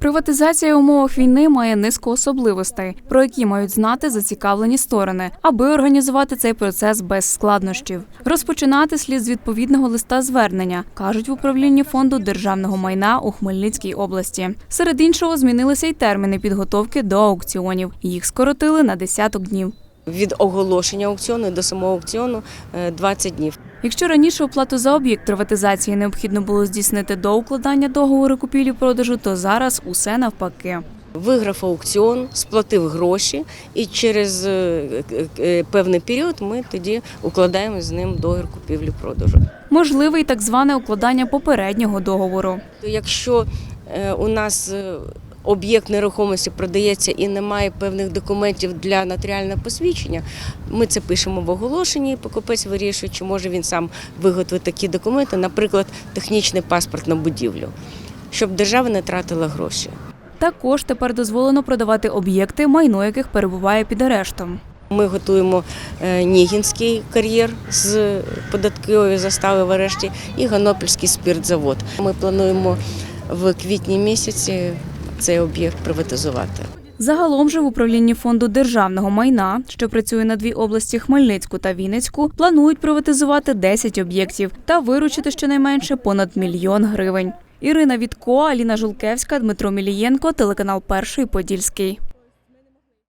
Приватизація умовах війни має низку особливостей, про які мають знати зацікавлені сторони, аби організувати цей процес без складнощів. Розпочинати слід з відповідного листа звернення, кажуть в управлінні фонду державного майна у Хмельницькій області. Серед іншого змінилися й терміни підготовки до аукціонів. Їх скоротили на десяток днів. Від оголошення аукціону до самого аукціону е, 20 днів. Якщо раніше оплату за об'єкт приватизації необхідно було здійснити до укладання договору купівлі-продажу, то зараз усе навпаки. Виграв аукціон, сплатив гроші, і через е, е, певний період ми тоді укладаємо з ним договір купівлі-продажу. Можливе й так зване укладання попереднього договору. Якщо е, у нас е, об'єкт нерухомості продається і немає певних документів для нотаріального посвідчення, ми це пишемо в оголошенні. і Покупець вирішує, чи може він сам виготовити такі документи, наприклад, технічний паспорт на будівлю, щоб держава не тратила гроші. Також тепер дозволено продавати об'єкти, майно яких перебуває під арештом. Ми готуємо е, Нігінський кар'єр з податкової застави в арешті і Ганопільський спиртзавод. Ми плануємо в квітні місяці цей об'єкт приватизувати. Загалом же в управлінні фонду державного майна, що працює на дві області Хмельницьку та Вінницьку, планують приватизувати 10 об'єктів та виручити щонайменше понад мільйон гривень. Ірина Вітко, Аліна Жулкевська, Дмитро Мілієнко, телеканал Перший Подільський.